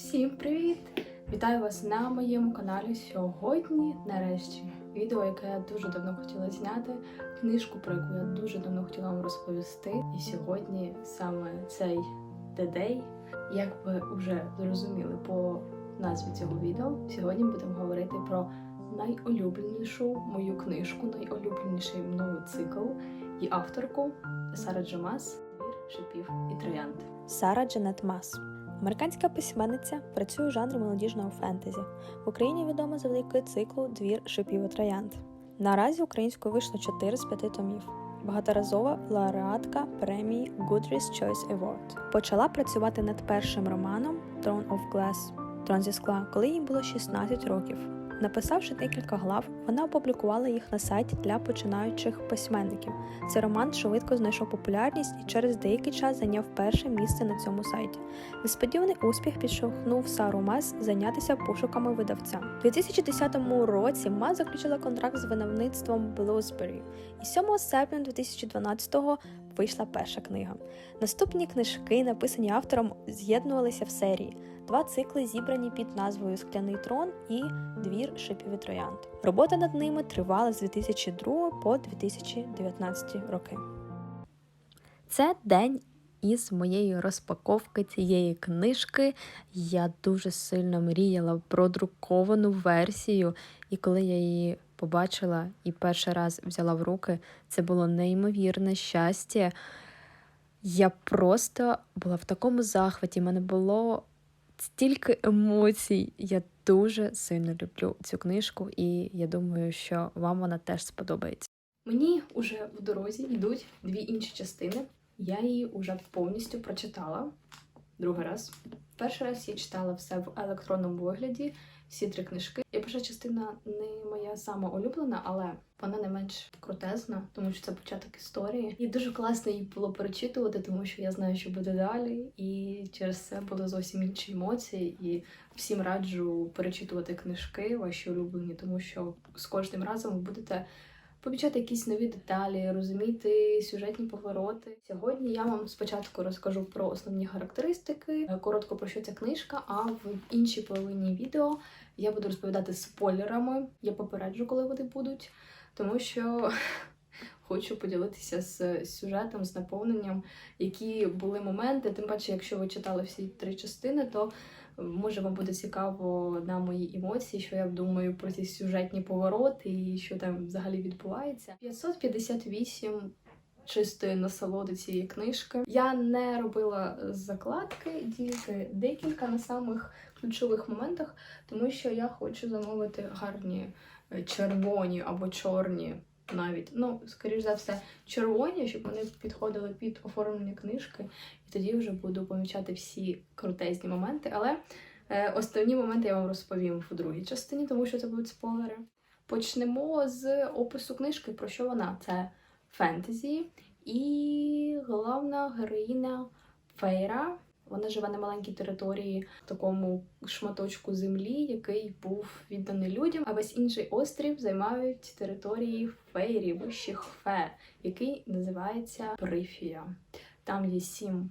Всім привіт! Вітаю вас на моєму каналі. Сьогодні, нарешті, відео, яке я дуже давно хотіла зняти, книжку, про яку я дуже давно хотіла вам розповісти. І сьогодні саме цей Day, як ви вже зрозуміли по назві цього відео, сьогодні будемо говорити про найулюбленішу мою книжку, найулюбленіший мною цикл і авторку Сара Джамас шипів і троянд. Сара Джанет Мас. Американська письменниця працює у жанрі молодіжного фентезі. В Україні відома завдяки циклу Двір шипів і троянд. Наразі українською вийшло 4 з 5 томів. Багаторазова лауреатка премії Goodreads Choice Award. Почала працювати над першим романом Throne of Glass Трон зі скла, коли їй було 16 років. Написавши декілька глав, вона опублікувала їх на сайті для починаючих письменників. Цей роман швидко знайшов популярність і через деякий час зайняв перше місце на цьому сайті. Несподіваний успіх підштовхнув Сару Мас зайнятися пошуками видавця. У 2010 році Мас заключила контракт з видавництвом Bloomsbury, і 7 серпня 2012-го вийшла перша книга. Наступні книжки, написані автором, з'єднувалися в серії. Два цикли зібрані під назвою Скляний трон і Двір шипів і троянд. Робота над ними тривала з 2002 по 2019 роки. Це день із моєї розпаковки цієї книжки. Я дуже сильно мріяла про друковану версію, і коли я її побачила і перший раз взяла в руки, це було неймовірне щастя. Я просто була в такому захваті, в мене було стільки емоцій. Я дуже сильно люблю цю книжку, і я думаю, що вам вона теж сподобається. Мені уже в дорозі йдуть дві інші частини. Я її вже повністю прочитала другий раз. Перший раз я читала все в електронному вигляді, всі три книжки. І перша частина не моя сама улюблена, але вона не менш крутезна, тому що це початок історії. І дуже класно її було перечитувати, тому що я знаю, що буде далі, і через це були зовсім інші емоції. І всім раджу перечитувати книжки ваші улюблені, тому що з кожним разом ви будете помічати якісь нові деталі, розуміти сюжетні повороти. Сьогодні я вам спочатку розкажу про основні характеристики, е, коротко про що ця книжка, а в іншій половині відео я буду розповідати спойлерами. Я попереджу, коли вони будуть, тому що. Хочу поділитися з сюжетом, з наповненням, які були моменти. Тим паче, якщо ви читали всі три частини, то може вам буде цікаво на мої емоції, що я думаю про ці сюжетні повороти і що там взагалі відбувається. 558 чистої насолоди цієї книжки. Я не робила закладки, тільки декілька на самих ключових моментах, тому що я хочу замовити гарні е, червоні або чорні. Навіть, ну, скоріш за все, червоні, щоб вони підходили під оформлення книжки, і тоді вже буду помічати всі крутезні моменти. Але е, основні моменти я вам розповім в другій частині, тому що це будуть спойлери. Почнемо з опису книжки, про що вона? Це фентезі, і головна героїня Фейра. Вона живе на маленькій території, в такому шматочку землі, який був відданий людям. А весь інший острів займають території фейрі, вищих фе, який називається Прифія. Там є сім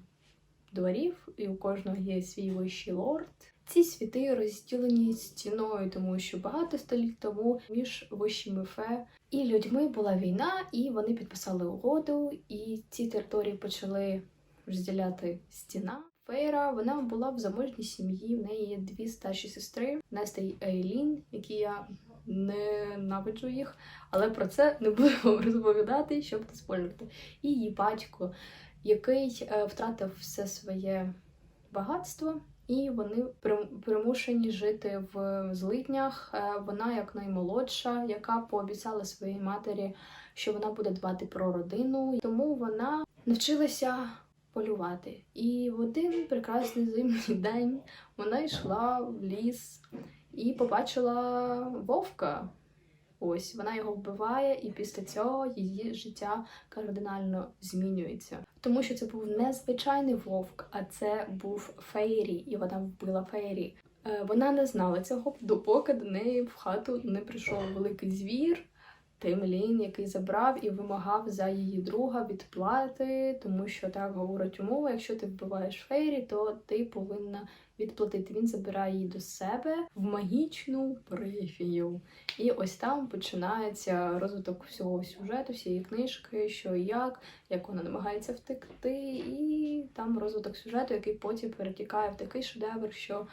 дворів, і у кожного є свій вищий лорд. Ці світи розділені стіною, тому що багато століть тому між вищими фе і людьми була війна, і вони підписали угоду, і ці території почали розділяти стіна. Фейра вона була в заможній сім'ї. В неї є дві старші сестри, Неста й Ейлін, які я ненавиджу їх, але про це не буду вам розповідати, щоб не спойлерити. І її батько, який е, втратив все своє багатство. І вони примушені жити в злиднях. Е, Вона як наймолодша, яка пообіцяла своїй матері, що вона буде дбати про родину, тому вона навчилася полювати. І в один прекрасний зимній день вона йшла в ліс і побачила вовка. Ось вона його вбиває, і після цього її життя кардинально змінюється. Тому що це був не звичайний вовк, а це був Фейрі, і вона вбила Фейрі. Е, Вона не знала цього, допоки до неї в хату не прийшов великий звір Тимлін, який забрав і вимагав за її друга відплати, тому що так говорить умова, якщо ти вбиваєш Фейрі, то ти повинна відплатити. Він забирає її до себе в магічну прифію. І ось там починається розвиток всього сюжету, всієї книжки, що і як, як вона намагається втекти, і там розвиток сюжету, який потім перетікає в такий шедевр, що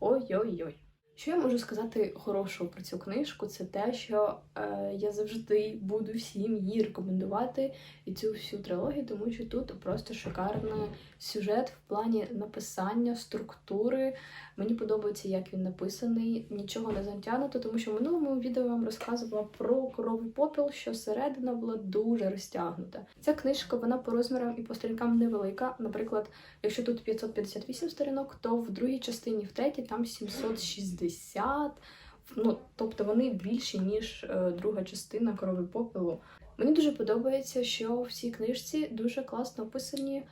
ой-ой-ой. Що я можу сказати хорошого про цю книжку? Це те, що е, я завжди буду всім її рекомендувати і цю всю трилогію, тому що тут просто шикарний сюжет в плані написання, структури. Мені подобається, як він написаний, нічого не затягнуто, тому що в минулому відео вам розказувала про коровий попіл, що середина була дуже розтягнута. Ця книжка вона по розмірам і по сторінкам невелика. Наприклад, якщо тут 558 сторінок, то в другій частині, в третій, там 760. Ну, тобто вони більші, ніж е, друга частина корови попелу. Мені дуже подобається, що в цій книжці дуже класно описані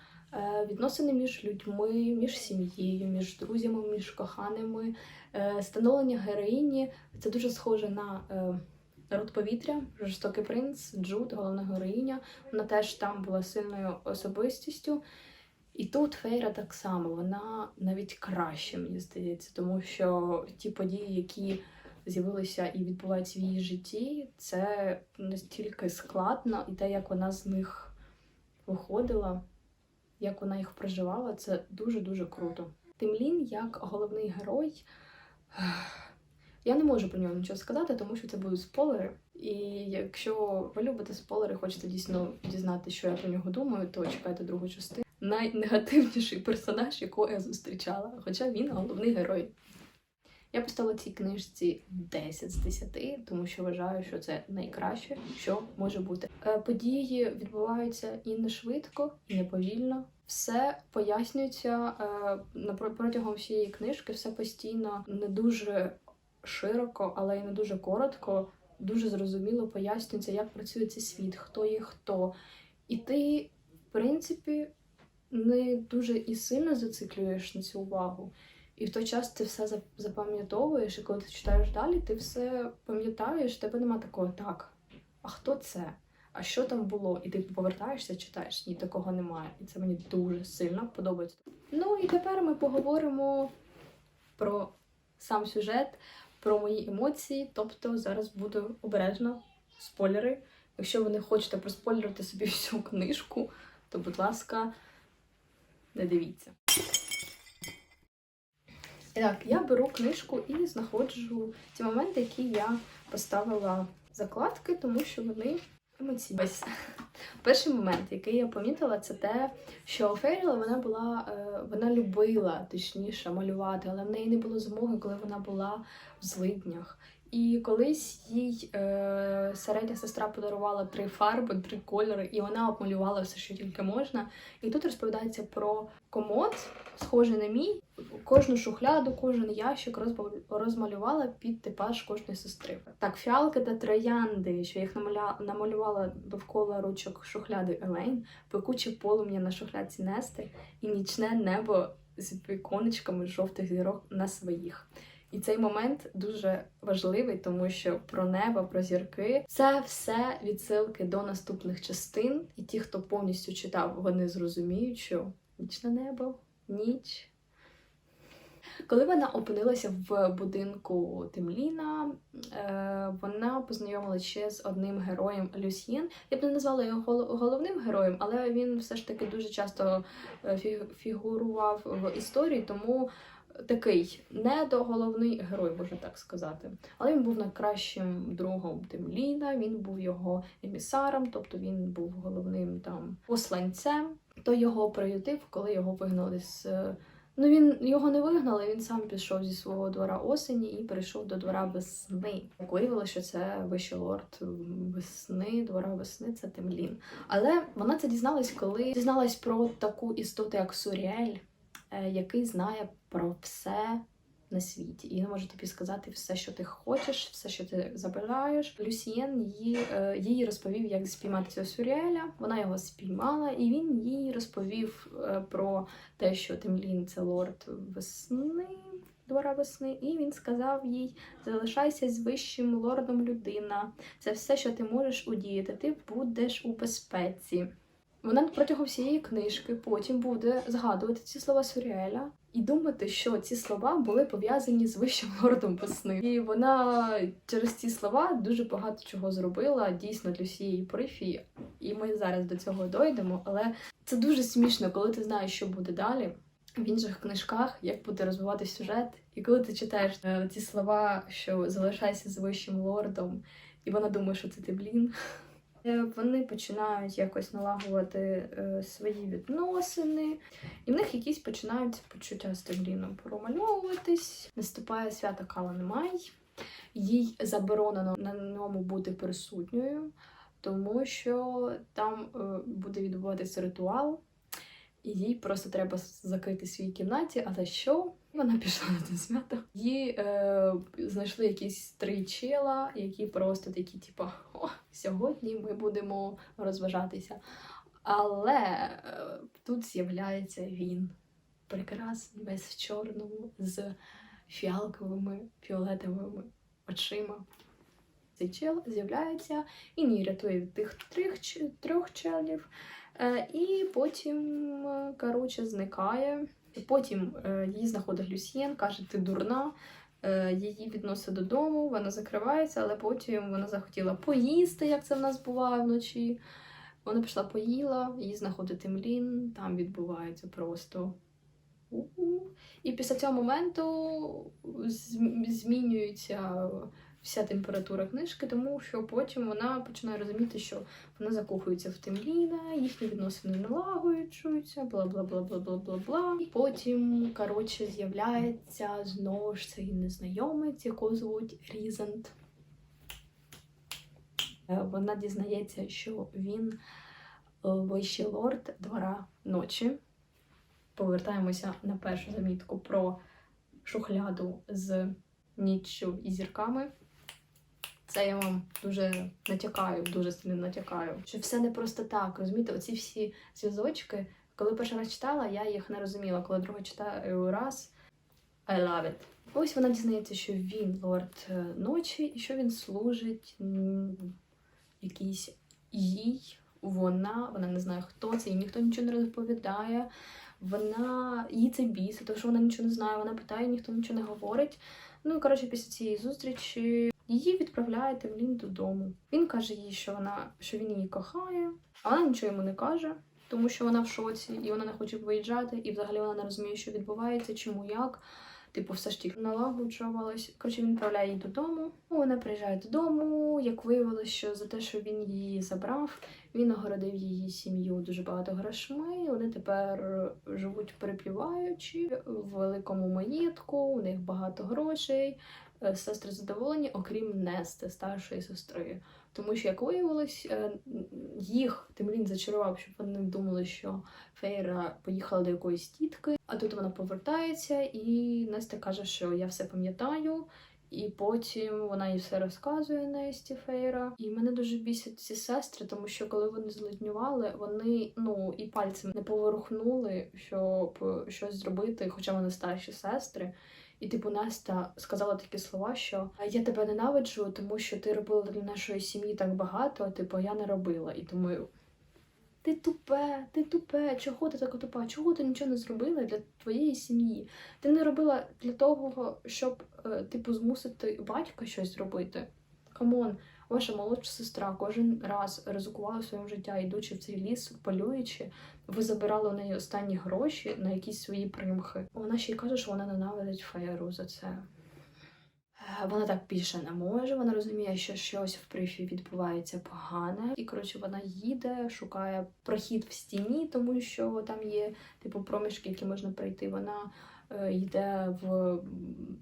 відносини між людьми, між сім'єю, між друзями, між коханими. Е, становлення героїні це дуже схоже на е, род повітря, жорстокий принц, Джуд, головна героїня. Вона теж там була сильною особистістю. І тут Фейра так само, вона навіть краще, мені здається, тому що ті події, які з'явилися і відбуваються в її житті, це настільки складно, і те, як вона з них виходила, як вона їх проживала, це дуже-дуже круто. Тимлін, як головний герой, я не можу про нього нічого сказати, тому що це будуть спойлери. І якщо ви любите спойлери, хочете дійсно дізнати, що я про нього думаю, то чекайте другу частину. Найнегативніший персонаж, якого я зустрічала, хоча він головний герой. Я поставила цій книжці 10 з 10, тому що вважаю, що це найкраще, що може бути. Е, Події відбуваються і не швидко, і не повільно. Все пояснюється е, протягом всієї книжки, все постійно не дуже широко, але й не дуже коротко, дуже зрозуміло пояснюється, як працює цей світ, хто є хто. І ти, в принципі, не дуже і сильно зациклюєш на цю увагу. І в той час ти все запам'ятовуєш, і коли ти читаєш далі, ти все пам'ятаєш, тебе нема такого так. А хто це? А що там було? І ти повертаєшся, читаєш, ні, такого немає. І це мені дуже сильно подобається. Ну і тепер ми поговоримо про сам сюжет, про мої емоції. Тобто зараз буду обережно спойлери. Якщо ви не хочете проспойлерити собі всю книжку, то, будь ласка, не дивіться. Так, я беру книжку і знаходжу ті моменти, які я поставила закладки, тому що вони емоційні. Ось перший момент, який я помітила, це те, що Феріла вона була, е, вона любила точніше малювати, але в неї не було змоги, коли вона була в злиднях. І колись їй е, середня сестра подарувала три фарби, три кольори, і вона обмалювала все, що тільки можна. І тут розповідається про комод, схожий на мій. Кожну шухляду, кожен ящик розмалювала під типаж кожної сестри. Так, фіалки та троянди, що їх намалювала довкола ручок шухляди Елейн, пекуче полум'я на шухлядці Нести і нічне небо з віконечками жовтих зірок на своїх. І цей момент дуже важливий, тому що про небо, про зірки це все відсилки до наступних частин. І ті, хто повністю читав, вони зрозуміють, що нічне небо, ніч. Коли вона опинилася в будинку Темліна, е, вона познайомилася ще з одним героєм Люсьєн. Я б не назвала його гол- головним героєм, але він все ж таки дуже часто е, фігурував в історії, тому такий недоголовний герой, можна так сказати. Але він був найкращим другом Темліна, він був його емісаром, тобто він був головним там посланцем. То його приютив, коли його вигнали з. е, Ну, він його не вигнали, він сам пішов зі свого двора осені і перейшов до двора весни. Як виявилося, що це вищий лорд весни, двора весни це Темлін. Але вона це дізналась, коли дізналась про таку істоту, як Суріель, який знає про все на світі і він може тобі сказати все, що ти хочеш, все, що ти забажаєш. Люсієн її, е, їй розповів, як спіймати цього Сюріеля. Вона його спіймала, і він їй розповів е, про те, що Темлін це лорд весни. двора весни, і він сказав їй: залишайся з вищим лордом людина. Це все, що ти можеш удіяти. Ти будеш у безпеці. Вона протягом всієї книжки потім буде згадувати ці слова Суріеля і думати, що ці слова були пов'язані з вищим лордом весни. І вона через ці слова дуже багато чого зробила дійсно для всієї прифії. І ми зараз до цього дойдемо. Але це дуже смішно, коли ти знаєш, що буде далі. В інших книжках, як буде розвивати сюжет, і коли ти читаєш е, ці слова, що залишайся з вищим лордом, і вона думає, що це ти блін. Е, Вони починають якось налагувати е, свої відносини, і в них якісь починають почуття з тим бліном промальовуватись. Наступає свято Калан Май. Їй заборонено на ньому бути присутньою, тому що там е, буде відбуватися ритуал, і їй просто треба закрити свій кімнаті. Але що? Вона пішла на це свято. Її е, знайшли якісь три чела, які просто такі, типу, о, сьогодні ми будемо розважатися. Але е, тут з'являється він прекрасний, весь в чорному, з фіалковими фіолетовими очима. Цей чел з'являється і не рятує від тих трьох, трьох челів. Е, і потім, е, коротше, зникає. І потім е, її знаходить Люсьєн, каже, ти дурна. Е, її відносить додому, вона закривається, але потім вона захотіла поїсти, як це в нас буває вночі. Вона пішла поїла, її знаходить Емлін, там відбувається просто. у-у. І після цього моменту змінюється вся температура книжки, тому що потім вона починає розуміти, що вона закохується в Темліна, їхні відносини налагоджуються, бла бла бла бла бла бла бла. І потім, коротше, з'являється знову ж цей незнайомець, якого звуть Різент. Е, Вона дізнається, що він е, вищий лорд двора ночі. Повертаємося на першу замітку про шухляду з ніччю і зірками. Це я вам дуже натякаю, дуже сильно натякаю. Що все не просто так. Розумієте, оці всі зв'язочки, коли перший раз читала, я їх не розуміла. Коли другий читаю раз, I love it. Ось вона дізнається, що він лорд е, ночі і що він служить якійсь їй. Вона, вона не знає, хто це, їй ніхто нічого не розповідає. Вона їй це бісить, тому що вона нічого не знає, вона питає, ніхто нічого не говорить. Ну і коротше, після цієї зустрічі її відправляє Темлін додому. Він каже їй, що вона що він її кохає, а вона нічого йому не каже, тому що вона в шоці і вона не хоче виїжджати, і взагалі вона не розуміє, що відбувається, чому як. Типу, все ж тільки налагоджувалось. Коротше, він відправляє її додому. Вона приїжджає додому. Як виявилось, що за те, що він її забрав, він нагородив її сім'ю дуже багато грошми. Вони тепер живуть перепіваючи в великому маєтку, у них багато грошей. Е, Сестри задоволені, окрім Нести, старшої сестри. Тому що, як виявилось, е, їх Тимлін зачарував, щоб вони думали, що Фейра поїхала до якоїсь тітки. А тут вона повертається, і Настя каже, що я все пам'ятаю. І потім вона їй все розказує Несті Фейра. І мене дуже бісять ці сестри, тому що коли вони злиднювали, вони ну і пальцем не поворухнули, щоб щось зробити, хоча вони старші сестри. І типу Настя сказала такі слова, що я тебе ненавиджу, тому що ти робила для нашої сім'ї так багато, типу я не робила. І тому ти тупе, ти тупе, чого ти така тупа? Чого ти нічого не зробила для твоєї сім'ї? Ти не робила для того, щоб е, типу змусити батька щось зробити. Камон, ваша молодша сестра кожен раз ризикувала в своєму життя, йдучи в цей ліс, полюючи. Ви забирали у неї останні гроші на якісь свої примхи. Вона ще й каже, що вона ненавидить Феєру за це. Е, Вона так більше не може. Вона розуміє, що щось в прифі відбувається погане. І коротше, вона їде, шукає прохід в стіні, тому що там є типу проміжки, які можна пройти. Вона е, йде в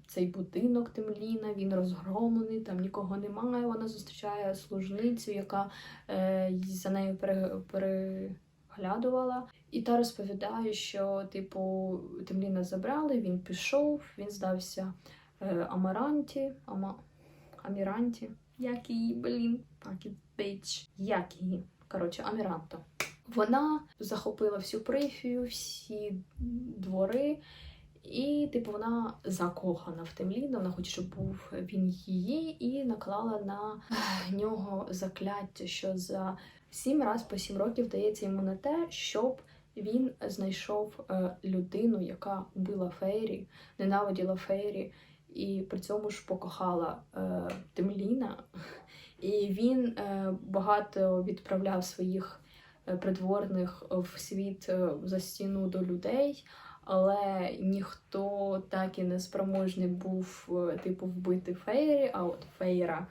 цей будинок Темліна, він розгромлений, там нікого немає. Вона зустрічає служницю, яка е, за нею переглядувала. І та розповідає, що типу Темліна забрали, він пішов, він здався Амаранті, Ама... Аміранті. Як її, блін, fucking bitch. Як її? Коротше, Аміранто. Вона захопила всю прифію, всі двори, І, типу, вона закохана в Темліна, вона хоче, щоб був він її, і наклала на нього закляття, що за сім раз по сім років дається йому на те, щоб він знайшов е, людину, яка вбила Фейрі, ненавиділа Фейрі, і при цьому ж покохала е, Темліна. І він е, багато відправляв своїх е, придворних в світ е, за стіну до людей, але ніхто так і не спроможний був е, типу вбити Фейрі, а от Фейра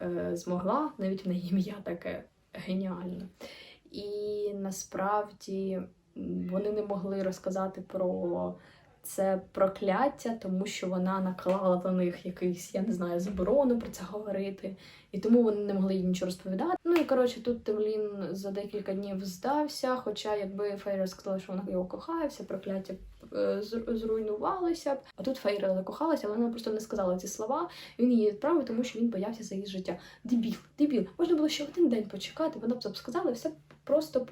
е, змогла, навіть в неї ім'я таке геніальне. І насправді вони не могли розказати про це прокляття, тому що вона наклала на них якийсь, я не знаю, заборону про це говорити. І тому вони не могли їй нічого розповідати. Ну і коротше, тут Темлін за декілька днів здався. Хоча, якби Фейра сказала, що вона його кохає, все прокляття е, зруйнувалося б. А тут Фейра закохалася, але вона просто не сказала ці слова. Він її відправив, тому що він боявся за її життя. Дебіл, дебіл. Можна було ще один день почекати, вона б це б сказала, і все просто б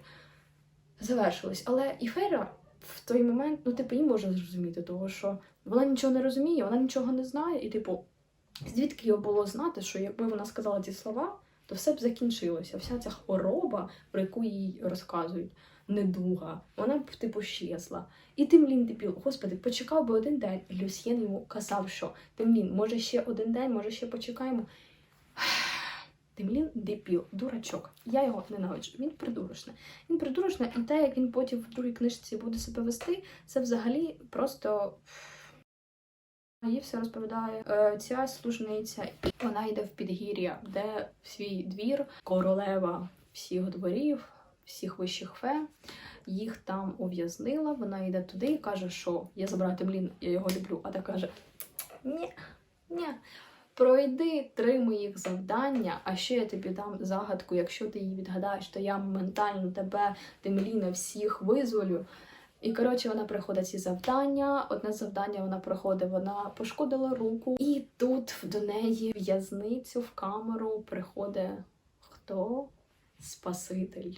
завершилось. Але і Фейра в той момент, ну, типу, її можна зрозуміти, того що вона нічого не розуміє, вона нічого не знає, і, типу, звідки його було знати, що якби вона сказала ці слова, то все б закінчилося. Вся ця хвороба, про яку їй розказують, недуга, вона б типу щезла. І Тимлін дебіл, господи, почекав би один день. Люсьєн йому казав, що Тимлін, може ще один день, може ще почекаємо. Тимлін дебіл, дурачок. Я його ненавиджу. Він придурочний. Він придурочний, і те, як він потім в другій книжці буде себе вести, це взагалі просто. Їй все розповідає е, ця служниця. Вона йде в підгір'я, де свій двір, королева всіх дворів, всіх вищих фе. Їх там ув'язнила. Вона йде туди і каже, що я забираю Темлін, я його люблю. А та каже: ні, ні. Пройди три моїх завдання, а ще я тобі дам загадку. Якщо ти її відгадаєш, то я моментально тебе, Темліна, всіх визволю. І коротше, вона приходить ці завдання. Одне завдання вона проходить, вона пошкодила руку, і тут до неї в'язницю в камеру приходить хто? Спаситель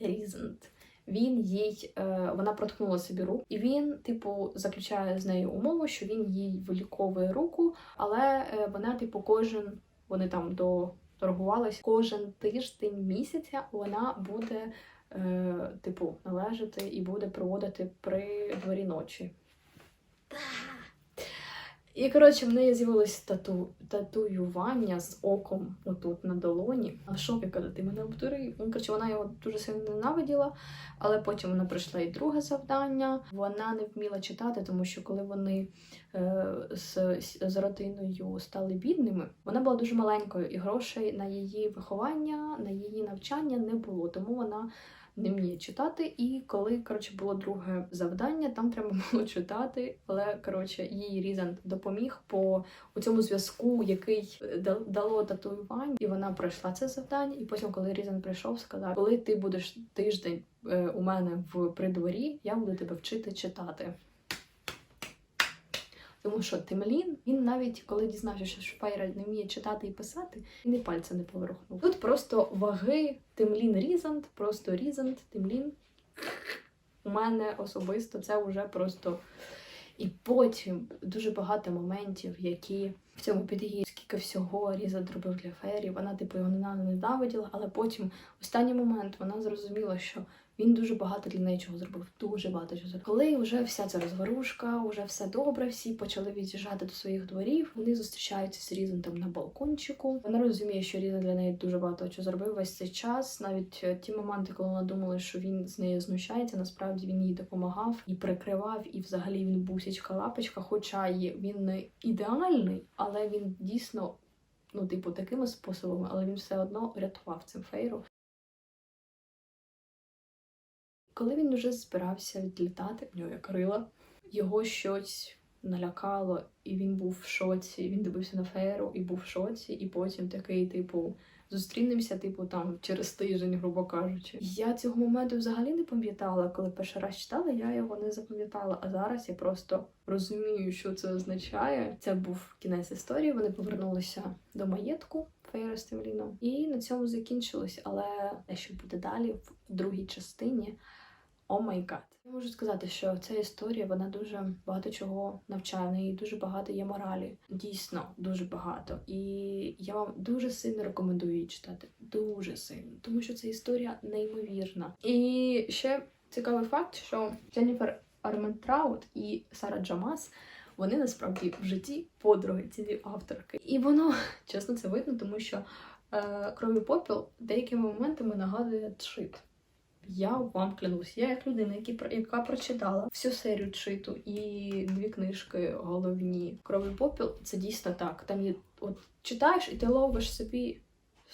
Різент. Він їй, е, вона проткнула собі руку, і він, типу, заключає з нею умову, що він їй виліковує руку, але е, вона, типу, кожен, вони там до торгувалися, кожен тиждень місяця вона буде е, типу, належати і буде проводити при дворі ночі. І коротше, в неї з'явилось тату, татуювання з оком отут на долоні. А шоки каже, ти мене обдурив. Ну, коротше, вона його дуже сильно ненавиділа, але потім вона пройшла і друге завдання. Вона не вміла читати, тому що коли вони е, з, з родиною стали бідними, вона була дуже маленькою, і грошей на її виховання, на її навчання не було. Тому вона не вміє читати. І коли коротше було друге завдання, там треба було читати. Але коротше їй Різан допоміг по у цьому зв'язку, який е, дало татуювання, і вона пройшла це завдання. І потім, коли Різан прийшов, сказав: коли ти будеш тиждень е, у мене в придворі, я буду тебе вчити читати. Тому що Тимлін, він навіть коли дізнався, що Шпайра не вміє читати і писати, він і пальця не поворухнув. Тут просто ваги Тимлін Різант, просто Різант, Тимлін. У мене особисто це вже просто. І потім дуже багато моментів, які в цьому підгір'ї, скільки всього Різа зробив для Фері. Вона, типу, його нена- ненавиділа, але потім, останній момент, вона зрозуміла, що він дуже багато для неї чого зробив. Дуже багато чого. Коли вже вся ця розворушка, вже все добре, всі почали від'їжджати до своїх дворів. Вони зустрічаються з Різентом на балкончику. Вона розуміє, що Різен для неї дуже багато чого зробив весь цей час. Навіть е, ті моменти, коли вона думала, що він з нею знущається, насправді він їй допомагав і прикривав, і взагалі він бусічка лапочка. Хоча він не ідеальний, але він дійсно. Ну, типу, такими способами, але він все одно рятував цим фейру. Коли він вже збирався відлітати, в нього є крила, його щось налякало, і він був в шоці. Він дивився на фейру і був в шоці, і потім такий, типу, зустрінемося, типу, там через тиждень, грубо кажучи. Я цього моменту взагалі не пам'ятала, коли перший раз читала, я його не запам'ятала. А зараз я просто розумію, що це означає. Це був кінець історії. Вони повернулися до маєтку. Фейра з Темліном. І на цьому закінчилось. Але те, що буде далі в другій частині, О май гад. Я можу сказати, що ця історія вона дуже багато чого навчає. В дуже багато є моралі. Дійсно, дуже багато. І я вам дуже сильно рекомендую її читати. Дуже сильно, тому що ця історія неймовірна. І ще цікавий факт, що Дженніфер Арментраут і Сара Джамас. Вони насправді в житті подруги ці авторки. І воно чесно це видно, тому що е, крові попіл деякими моментами нагадує чит. Я вам клянусь, я як людина, яка прочитала всю серію читу і дві книжки головні крові попіл, це дійсно так. Там є от читаєш, і ти ловиш собі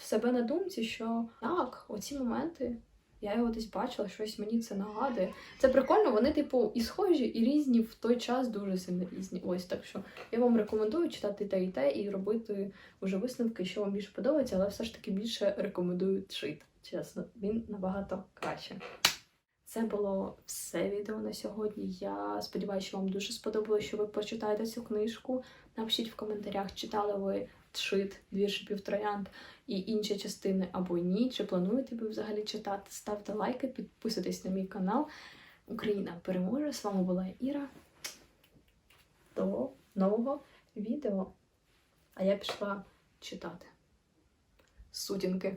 себе на думці, що так, оці моменти. Я його десь бачила, щось мені це нагадує. Це прикольно, вони, типу, і схожі, і різні в той час дуже сильно різні. Ось так що я вам рекомендую читати те і те, і робити вже висновки, що вам більше подобається, але все ж таки більше рекомендую чит. Чесно, він набагато краще. Це було все відео на сьогодні. Я сподіваюся, що вам дуже сподобалося, що ви прочитаєте цю книжку. Напишіть в коментарях, читали ви Тшит, двір шипів троянд і інші частини або ні. Чи плануєте ви взагалі читати? Ставте лайки, підписуйтесь на мій канал. Україна переможе. З вами була Іра. До нового відео. А я пішла читати. Сутінки.